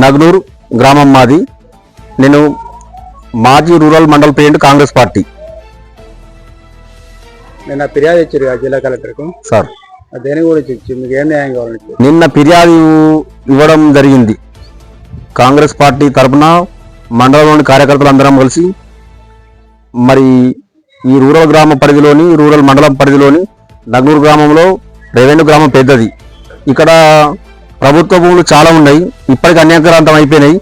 నగ్నూర్ గ్రామం మాది. నేను మాజీ rural mandal president Congress party. నిన్న ఫిర్యాదు ఇచ్చారు జిల్లా కలెక్టర్కు? సార్. దేని గురించి ఇచ్చి మీకు ఏం న్యాయం కావాలంటే నిన్న ఫిర్యాదు ఇవ్వడం జరిగింది. కాంగ్రెస్ పార్టీ తరపున మండలంలోని కార్యకర్తలు అందరం కలిసి మరి ఈ రూరల్ గ్రామ పరిధిలోని రూరల్ మండలం పరిధిలోని నగ్నూరు గ్రామంలో రెవెన్యూ గ్రామం పెద్దది. ఇక్కడ ప్రభుత్వ భూములు చాలా ఉన్నాయి. ఇప్పటికి అనేకరాంతం అయిపోయినాయి.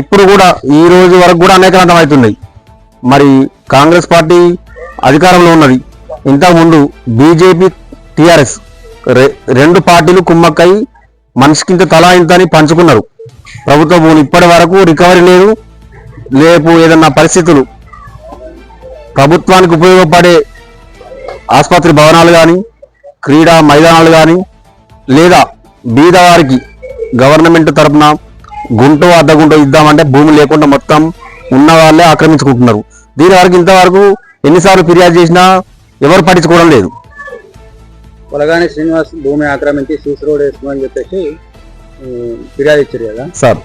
ఇప్పుడు కూడా ఈ రోజు వరకు కూడా అనేకరాంతం అవుతున్నాయి. మరి కాంగ్రెస్ పార్టీ అధికారంలో ఉన్నది. ఇంతకుముందు బీజేపీ టీఆర్ఎస్ రెండు పార్టీలు కుమ్మక్కై మనిషికింత తలా ఇంత అని పంచుకున్నారు. ప్రభుత్వ భూములు ఇప్పటి వరకు రికవరీ లేదు. రేపు ఏదన్నా పరిస్థితులు ప్రభుత్వానికి ఉపయోగపడే ఆసుపత్రి భవనాలు కానీ క్రీడా మైదానాలు కానీ లేదా బీదవారికి గవర్నమెంట్ తరపున గుంటో అర్ధ గుంటో ఇద్దామంటే భూమి లేకుండా మొత్తం ఉన్న వాళ్ళే ఆక్రమించుకుంటున్నారు. దీని వరకు ఇంతవరకు ఎన్నిసార్లు ఫిర్యాదు చేసినా ఎవరు పట్టించుకోవడం లేదు. పొలగాని శ్రీనివాస్ భూమి ఆక్రమించి సీసీ రోడ్ వేసుకోమని చెప్పేసి ఫిర్యాదు ఇచ్చారు కదా? సార్.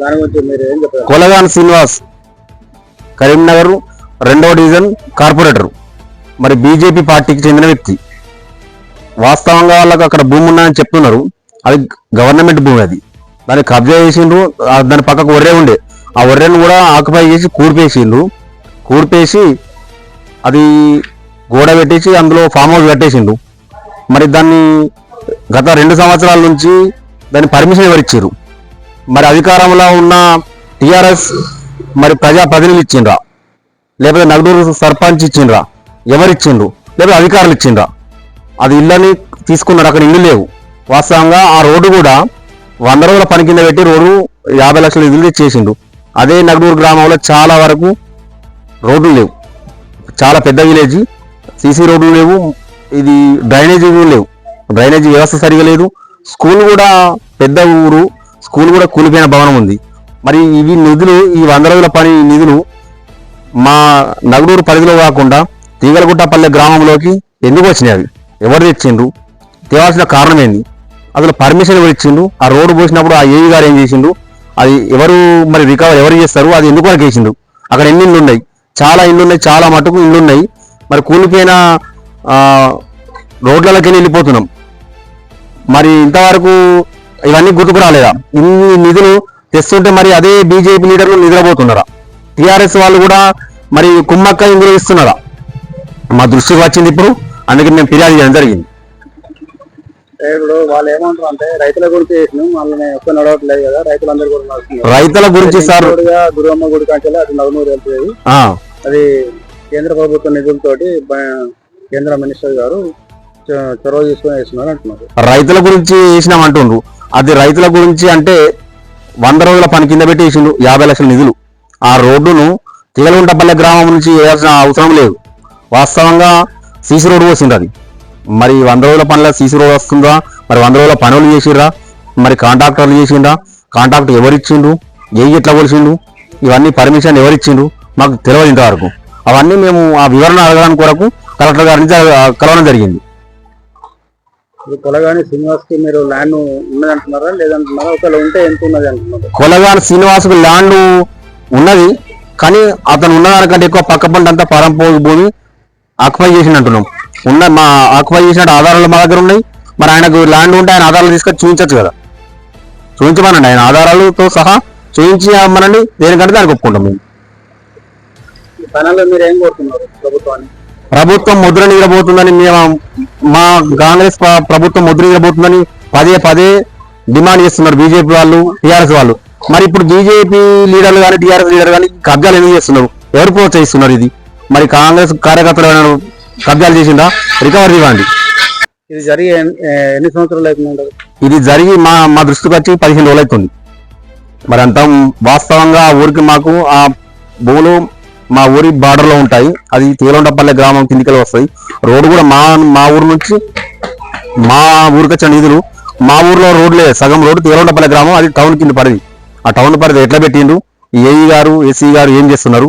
దాని గురించి మీరు ఏం చెప్పారు? కొలగాన్ శ్రీనివాస్ కరీంనగర్ రెండవ డివిజన్ కార్పొరేటర్. మరి బీజేపీ పార్టీకి చెందిన వ్యక్తి. వాస్తవంగా వాళ్ళకి అక్కడ భూమి ఉన్నాయని చెప్తున్నారు. అది గవర్నమెంట్ భూమి అది. దాన్ని కబ్జా చేసిండ్రు దాని పక్కకు ఒర్రే ఉండే. ఆ ఒర్రెను కూడా ఆక్యుపై చేసి కూర్పేసిండ్రు. కూర్పేసి అది గోడ పెట్టేసి అందులో ఫామ్ హౌస్ కట్టేసిండు మరి దాన్ని గత రెండు సంవత్సరాల నుంచి దాని పర్మిషన్ ఎవరిచ్చారు మరి అధికారంలో ఉన్న టిఆర్ఎస్ మరి ప్రజా ప్రతినిధులు ఇచ్చిండ్రా? లేకపోతే నగదూరు సర్పంచ్ ఇచ్చిండ్రా? ఎవరిచ్చిండ్రు? లేకపోతే అధికారులు ఇచ్చిండ్రా? అది ఇళ్ళని తీసుకున్నారు అక్కడ ఇల్లు లేవు. వాస్తవంగా ఆ రోడ్డు కూడా వంద రోజుల పని కింద పెట్టి రోడ్డు యాభై లక్షల నిధులు చేసిండు అదే నగదూరు గ్రామంలో చాలా వరకు రోడ్లు లేవు. చాలా పెద్ద విలేజ్ సీసీ రోడ్లు లేవు. ఇది డ్రైనేజీ లేవు. డ్రైనేజీ వ్యవస్థ సరిగా లేదు. స్కూల్ కూడా పెద్ద ఊరు. స్కూల్ కూడా కూలిపోయిన భవనం ఉంది. మరి ఇవి నిధులు ఈ వంద రోజుల పని నిధులు మా నగడూరు పరిధిలో కాకుండా తీగలగుట్టపల్లె గ్రామంలోకి ఎందుకు వచ్చినాయి అవి? ఎవరు తెచ్చిండ్రు? తేవాల్సిన కారణం ఏంది? అసలు పర్మిషన్ ఎవరు ఇచ్చిండు ఆ రోడ్డు పోసినప్పుడు ఆ ఏవి గారు ఏం చేసిండు అది ఎవరు మరి రికవర్ ఎవరు చేస్తారు? అది ఎందుకు వరకు వేసిండు అక్కడ ఎన్ని ఇండ్లు ఉన్నాయి? చాలా ఇండ్లు ఉన్నాయి చాలా మటుకు ఇండ్లు ఉన్నాయి. మరి కూలిపోయిన రోడ్లకి రోడ్లలోకి వెళ్ళిపోతున్నాం. మరి ఇంతవరకు ఇవన్నీ గుర్తుకు రాలేదా? ఇన్ని నిధులు తెస్తుంటే మరి అదే బీజేపీ లీడర్లు నిద్రపోతున్నారా? టీఆర్ఎస్ వాళ్ళు కూడా మరి కుమ్మక్క ఇందులో ఇస్తున్నారా మా దృష్టికి వచ్చింది ఇప్పుడు. అందుకే మేము ఫిర్యాదు చేయడం జరిగింది. ఇప్పుడు వాళ్ళు ఏమంటారు అంటే రైతుల గురించి చేసినాం వాళ్ళని ఒక్క నడవట్లేదు కదా రైతులందరూ కూడా రైతుల గురించి సార్ గురువమ్మ గుడి కాంచెల్లి అటు నలుగురు వెళ్తుంది. అది కేంద్ర ప్రభుత్వ నిధులతోటి కేంద్ర మినిస్టర్ గారు చొరవ తీసుకొని వేస్తున్నారు అంటున్నారు. రైతుల గురించి వేసినాం అంటుండ్రు అది రైతుల గురించి అంటే వంద రోజుల పని కింద పెట్టి వేసిండు యాభై లక్షల నిధులు. ఆ రోడ్డును తిగలుంటపల్లె గ్రామం నుంచి వేయాల్సిన అవసరం లేదు. వాస్తవంగా సీసీ రోడ్డు పోసిండ్రు అది. మరి వంద రోజుల పనుల సీసీ రోడ్ వస్తుందా? మరి వంద రోజుల పనులు చేసిండ్రా? మరి కాంట్రాక్టర్లు చేసిండ్రా? కాంట్రాక్ట్ ఎవరిచ్చిండు ఏ ఎట్లా కొలిసిండు ఇవన్నీ పర్మిషన్ ఎవరిచ్చిండు మాకు తెలియదు ఇంతవరకు. అవన్నీ మేము ఆ వివరణ అడగడానికి కొరకు కలెక్టర్ గారిని జ- కలవడం జరిగింది. పొలగాని శ్రీనివాస్కి మీరు ల్యాండ్ ఉన్నది అంటున్నారా లేదంటున్నారా? ఒకవేళ ఉంటే ఎంత ఉన్నది అంటున్నారు? కొలగాని శ్రీనివాసుకు ల్యాండ్ ఉన్నది కానీ అతను ఉన్నదానికంటే ఎక్కువ పక్క పంట అంతా పరంపోగు భూమి ఆక్యుపై చేసిండు అంటున్నాం ఉన్న మా ఆక్యుపై చేసిన ఆధారాలు మా దగ్గర ఉన్నాయి. మరి ఆయనకు ల్యాండ్ ఉంటే ఆయన ఆధారాలు తీసుకొని చూపించచ్చు కదా. చూపించమనండి ఆయన ఆధారాలతో సహా చూపించమనండి. దేనికంటే దానికి ఒప్పుకుంటాం మేము. ప్రభుత్వం ముద్ర నిద్రపోతుందని మేము మా కాంగ్రెస్ ప్ర- ప్రభుత్వం ముద్ర నిద్రపోతుందని పదే పదే డిమాండ్ చేస్తున్నారు బీజేపీ వాళ్ళు టీఆర్ఎస్ వాళ్ళు. మరి ఇప్పుడు బీజేపీ లీడర్లు కానీ టీఆర్ఎస్ లీడర్ కానీ కబ్జాలు ఎందుకు చేస్తున్నారు? ఎవరు ప్రోత్సహిస్తున్నారు ఇది? మరి కాంగ్రెస్ కార్యకర్తలు కబ్జాలు చేసిందా రికవరీ ఇవ్వండి. ఇది జరిగి ఎన్ని సంవత్సరాలు అవుతుంది ఇది జరిగి మా మా దృష్టికి వచ్చి పదిహేను రోజులు అవుతుంది మరి అంత వాస్తవంగా ఆ ఊరికి మాకు ఆ భూములు మా ఊరి border లో ఉంటాయి. అది తేలండపల్లె గ్రామం కిందికి వస్తాయి. రోడ్డు కూడా మా మా ఊరు నుంచి మా ఊరికి వచ్చిన నిధులు మా ఊర్లో రోడ్ లేదు సగం రోడ్డు తేలండపల్లె గ్రామం అది టౌన్ కింద పడింది. ఆ టౌన్ పరిధి ఎట్లా పెట్టిండు ఏఈ గారు ఏసీ గారు ఏం చేస్తున్నారు?